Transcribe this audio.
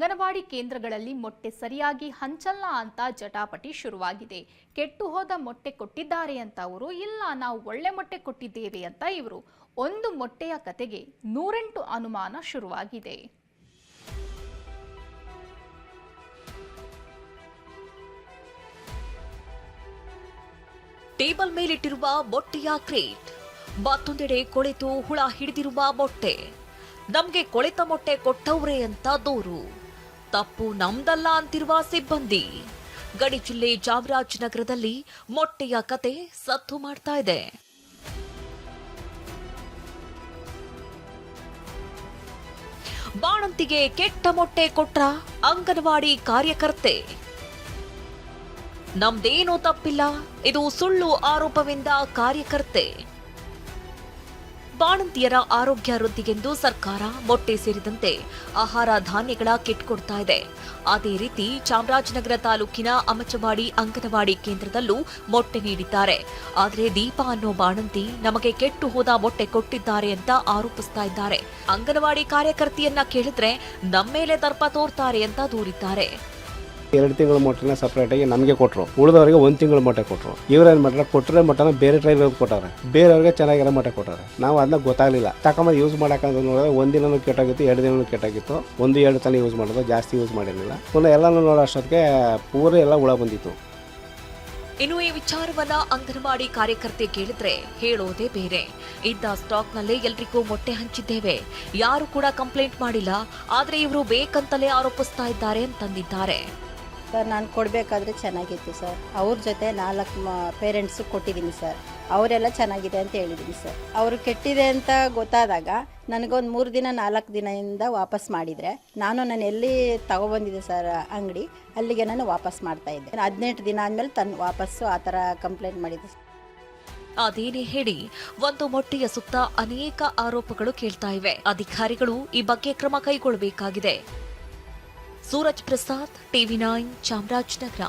ಅಂಗನವಾಡಿ ಕೇಂದ್ರಗಳಲ್ಲಿ ಮೊಟ್ಟೆ ಸರಿಯಾಗಿ ಹಂಚಲ್ಲ ಅಂತ ಜಟಾಪಟಿ ಶುರುವಾಗಿದೆ. ಕೆಟ್ಟು ಹೋದ ಮೊಟ್ಟೆ ಕೊಟ್ಟಿದ್ದಾರೆ ಅಂತ ಅವರು, ಇಲ್ಲ ನಾವು ಒಳ್ಳೆ ಮೊಟ್ಟೆ ಕೊಟ್ಟಿದ್ದೇವೆ ಅಂತ ಇವರು. ಒಂದು ಮೊಟ್ಟೆಯ ಕತೆಗೆ ನೂರೆಂಟು ಅನುಮಾನ ಶುರುವಾಗಿದೆ. ಟೇಬಲ್ ಮೇಲಿಟ್ಟಿರುವ ಮೊಟ್ಟೆಯ ಕ್ರೇಟ್. ಮತ್ತೊಂದೆಡೆ ಕೊಳೆತು ಹುಳ ಹಿಡಿದಿರುವ ಮೊಟ್ಟೆ. ನಮ್ಗೆ ಕೊಳೆತ ಮೊಟ್ಟೆ ಕೊಟ್ಟವ್ರೆ ಅಂತ ದೂರು. ತಪ್ಪು ನಮ್ದಲ್ಲ ಅಂತಿರುವ ಸಿಬ್ಬಂದಿ. ಗಡಿ ಜಿಲ್ಲೆ ಚಾಮರಾಜನಗರದಲ್ಲಿ ಮೊಟ್ಟೆಯ ಕತೆ ಸತ್ತು ಮಾಡ್ತಾ ಇದೆ. ಬಾಣಂತಿಗೆ ಕೆಟ್ಟ ಮೊಟ್ಟೆ ಕೊಟ್ರ ಅಂಗನವಾಡಿ ಕಾರ್ಯಕರ್ತೆ. ನಮ್ದೇನೂ ತಪ್ಪಿಲ್ಲ, ಇದು ಸುಳ್ಳು ಆರೋಪವೆಂದ ಕಾರ್ಯಕರ್ತೆ. ಬಾಣಂತಿಯರ ಆರೋಗ್ಯ ವೃದ್ಧಿಗೆಂದು ಸರ್ಕಾರ ಮೊಟ್ಟೆ ಸೇರಿದಂತೆ ಆಹಾರ ಧಾನ್ಯಗಳ ಕಿಟ್ ಕೊಡ್ತಾ ಇದೆ. ಅದೇ ರೀತಿ ಚಾಮರಾಜನಗರ ತಾಲೂಕಿನ ಅಮಚವಾಡಿ ಅಂಗನವಾಡಿ ಕೇಂದ್ರದಲ್ಲೂ ಮೊಟ್ಟೆ ನೀಡಿದ್ದಾರೆ. ಆದರೆ ದೀಪಾ ಅನ್ನೋ ಬಾಣಂತಿ ನಮಗೆ ಕೆಟ್ಟು ಹೋದ ಮೊಟ್ಟೆ ಕೊಟ್ಟಿದ್ದಾರೆ ಅಂತ ಆರೋಪಿಸ್ತಾ ಇದ್ದಾರೆ. ಅಂಗನವಾಡಿ ಕಾರ್ಯಕರ್ತೆಯನ್ನ ಕೇಳಿದ್ರೆ ನಮ್ಮೇಲೆ ದರ್ಪ ತೋರ್ತಾರೆ ಅಂತ ದೂರಿದ್ದಾರೆ. ಎರಡು ತಿಂಗಳ ಮೊಟ್ಟೆನ ಸಪ್ರೇಟಾಗಿ ನಮಗೆ ಕೊಟ್ಟರು ಉಳಿದವರಿಗೆ ಒಂದು ತಿಂಗಳ ಮೊಟ್ಟೆ ಕೊಟ್ಟರು ಇವ್ರೇನು ಮಾಡ್ರೆ ಕೊಟ್ಟರೆ ಮೊಟ್ಟೆನ ಬೇರೆ ಟ್ರೈಲ್ ಕೊಟ್ಟಾರೆ. ಬೇರೆಯವ್ರಿಗೆ ಚೆನ್ನಾಗಿರೋ ಮೊಟ್ಟೆ ಕೊಟ್ಟಾರೆ. ನಾವು ಅದನ್ನ ಗೊತ್ತಾಗಲಿಲ್ಲ. ತಕೊಂಬಂದು ಯೂಸ್ ಮಾಡೋಕ್ಕಂತ ನೋಡಿದ್ರೆ ಒಂದಿನೂ ಕೆಟ್ಟಾಗಿತ್ತು, ಎರಡು ದಿನನೂ ಕೆಟ್ಟಾಗಿತ್ತು. ಒಂದು ಎರಡು ತಲೆ ಯೂಸ್ ಮಾಡೋದು ಜಾಸ್ತಿ ಯೂಸ್ ಮಾಡಿರಲಿಲ್ಲ. ಪುನಃ ಎಲ್ಲನೂ ನೋಡೋ ಅಷ್ಟೊತ್ತಿಗೆ ಪೂರ ಎಲ್ಲ ಹುಳ ಬಂದಿತ್ತು. ಇನ್ನು ಈ ವಿಚಾರವನ್ನ ಅಂಗನವಾಡಿ ಕಾರ್ಯಕರ್ತೆ ಕೇಳಿದ್ರೆ ಹೇಳೋದೇ ಬೇರೆ. ಇದ್ದ ಸ್ಟಾಕ್ನಲ್ಲೇ ಎಲ್ರಿಗೂ ಮೊಟ್ಟೆ ಹಂಚಿದ್ದೇವೆ. ಯಾರು ಕೂಡ ಕಂಪ್ಲೇಂಟ್ ಮಾಡಿಲ್ಲ. ಆದ್ರೆ ಇವರು ಬೇಕಂತಲೇ ಆರೋಪಿಸ್ತಾ ಇದ್ದಾರೆ ಅಂತಂದಿದ್ದಾರೆ. ಸರ್, ನಾನು ಕೊಡಬೇಕಾದ್ರೆ ಚೆನ್ನಾಗಿತ್ತು ಸರ್. ಅವ್ರ ಜೊತೆ ನಾಲ್ಕು ಪೇರೆಂಟ್ಸು ಕೊಟ್ಟಿದ್ದೀನಿ ಸರ್. ಅವರೆಲ್ಲ ಚೆನ್ನಾಗಿದೆ ಅಂತ ಹೇಳಿದ್ದೀನಿ ಸರ್. ಅವರು ಕೆಟ್ಟಿದೆ ಅಂತ ಗೊತ್ತಾದಾಗ ನನಗೊಂದು ಮೂರು ದಿನ, ನಾಲ್ಕು ದಿನದಿಂದ ವಾಪಸ್ ಮಾಡಿದರೆ ನಾನು ನಾನು ಎಲ್ಲಿ ತಗೊಬಂದಿದ್ದೆ ಸರ್ ಅಂಗಡಿ, ಅಲ್ಲಿಗೆ ನಾನು ವಾಪಸ್ ಮಾಡ್ತಾ ಇದ್ದೆ. ಹದಿನೆಂಟು ದಿನ ಆದಮೇಲೆ ತನ್ನ ವಾಪಸ್ಸು ಆ ಥರ ಕಂಪ್ಲೇಂಟ್ ಮಾಡಿದ್ದೆ ಅದೇನೇ ಹೇಳಿ, ಒಂದು ಮೊಟ್ಟೆಯ ಸುತ್ತ ಅನೇಕ ಆರೋಪಗಳು ಕೇಳ್ತಾ ಇವೆ. ಅಧಿಕಾರಿಗಳು ಈ ಬಗ್ಗೆ ಕ್ರಮ ಕೈಗೊಳ್ಳಬೇಕಾಗಿದೆ. Suraj Prasad TV nine Chamarajanagar